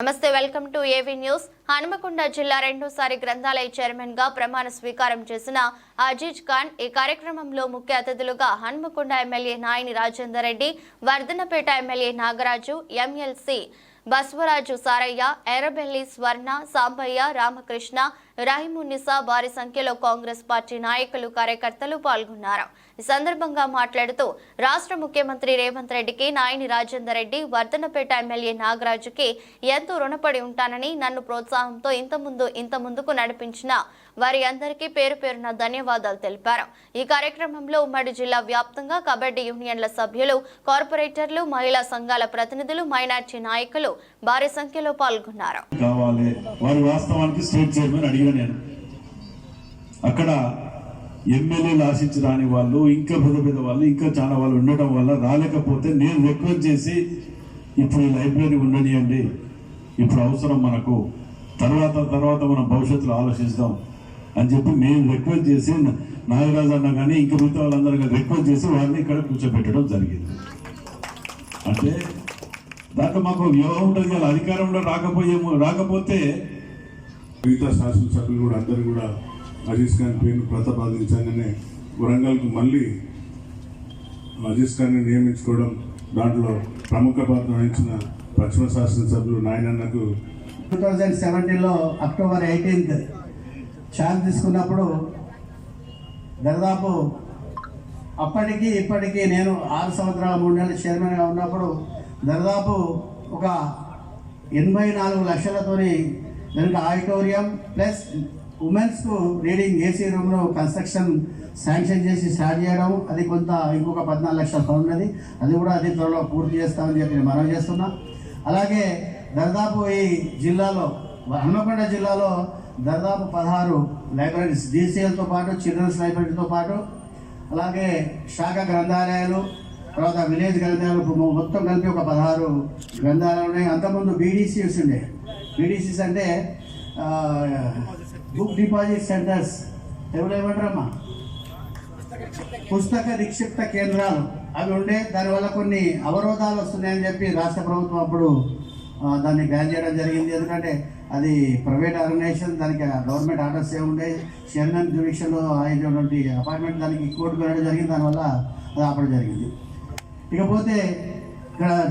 నమస్తే welcome to AV news. Hanumakonda జిల్లా రెండోసారి గ్రంథాలయ చైర్మన్గా ప్రమాణ స్వీకారం చేసిన అజీజ్ ఖాన్ ఈ కార్యక్రమంలో ముఖ్య అతిథులుగా Hanumakonda MLA Nayini Rajender Reddy Wardhannapet MLA Nagaraju MLC Baswaraju Saraiah Errabelli Swarna Sambaiah Ramakrishna Rahimunnisa భారీ సంఖ్యలో కాంగ్రెస్ పార్టీ నాయకులు కార్యకర్తలు పాల్గొన్నారు. ఈ సందర్భంగా మాట్లాడుతూ రాష్ట్ర ముఖ్యమంత్రి రేవంత్ రెడ్డికి నాయని రాజేందర్ రెడ్డి వర్ధనపేట ఎమ్మెల్యే నాగరాజుకి ఎంతో రుణపడి ఉంటానని నన్ను ప్రోత్సాహంతో ఇంత ముందు ఇంత ముందుకు నడిపించిన వారి అందరికీ పేరు పేరున ధన్యవాదాలు తెలిపారు. ఈ కార్యక్రమంలో ఉమ్మడి జిల్లా వ్యాప్తంగా కబడ్డీ యూనియన్ల సభ్యులు కార్పొరేటర్లు మహిళా సంఘాల ప్రతినిధులు మైనార్టీ నాయకులు భారీ సంఖ్యలో పాల్గొన్నారు. అక్కడ ఎమ్మెల్యేలు ఆశించి రాని వాళ్ళు ఇంకా పెద్ద పెద్ద వాళ్ళు ఇంకా చాలా వాళ్ళు ఉండటం వల్ల రాలేకపోతే నేను రిక్వెస్ట్ చేసి ఇప్పుడు ఈ లైబ్రరీ ఉండనియండి. ఇప్పుడు అవసరం మనకు. తర్వాత తర్వాత మనం భవిష్యత్తులో ఆలోచిస్తాం. అని చెప్పి నేను రిక్వెస్ట్ చేసి నాగరాజు అన్న కానీ ఇంకా మిగతా వాళ్ళందరూ కానీ రిక్వెస్ట్ చేసి వారిని ఇక్కడ కూర్చోబెట్టడం జరిగింది. అంటే దాంట్లో మాకు వ్యవహారం ఉంటుంది కదా అధికారంలో రాకపోయేమో రాకపోతే మిగతా శాసనసభ్యులు కూడా అందరూ కూడా అజీజ్ ఖాన్ పేరును ప్రతిపాదించగానే వరంగల్కు మళ్ళీ అజీజ్ ఖాన్ని నియమించుకోవడం దాంట్లో ప్రముఖ పాత్ర వహించిన పశ్చిమ శాసనసభ్యులు నాయనన్నకు టూ థౌజండ్ సెవెంటీన్లో అక్టోబర్ ఎయిటీన్త్ ఛార్జ్ తీసుకున్నప్పుడు దాదాపు అప్పటికి ఇప్పటికీ నేను ఆరు సంవత్సరాల మూడు నెలల చైర్మన్గా ఉన్నప్పుడు దాదాపు ఒక ఎనభై నాలుగు లక్షలతోని దానికి ఆడిటోరియం ప్లస్ ఉమెన్స్కు రీడింగ్ ఏసీ రూమ్ను కన్స్ట్రక్షన్ శాంక్షన్ చేసి స్టార్ట్ చేయడం. అది కొంత ఇంకొక పద్నాలుగు లక్షలతో ఉన్నది. అది కూడా అది త్వరలో పూర్తి చేస్తామని చెప్పి నేను మనం చేస్తున్నాం. అలాగే దాదాపు ఈ జిల్లాలో హనుమకొండ జిల్లాలో దాదాపు పదహారు లైబ్రరీస్ డీసీఎల్తో పాటు చిల్డ్రన్స్ లైబ్రరీతో పాటు అలాగే శాఖ గ్రంథాలయాలు తర్వాత విలేజ్ గ్రంథాలయాలు మొత్తం కలిపి ఒక పదహారు గ్రంథాలయాలు ఉన్నాయి. అంతకుముందు బీడీసీస్ ఉండే. బీడీసీస్ అంటే బుక్ డిపాజిట్ సెంటర్స్. ఎవరు ఏమంటారమ్మా పుస్తక నిక్షిప్త కేంద్రాలు. అవి ఉండే దానివల్ల కొన్ని అవరోధాలు వస్తున్నాయని చెప్పి రాష్ట్ర ప్రభుత్వం అప్పుడు దాన్ని బ్యాన్ చేయడం జరిగింది. ఎందుకంటే అది ప్రైవేట్ ఆర్గనైజేషన్ దానికి గవర్నమెంట్ ఆర్డర్స్ ఏ ఉండే చైర్మన్ జ్యుడిషియల్లో అయినటువంటి అపాయింట్మెంట్ దానికి కోర్టు వెళ్ళడం జరిగింది. దానివల్ల అది ఆపడం జరిగింది. ఇకపోతే ఇక్కడ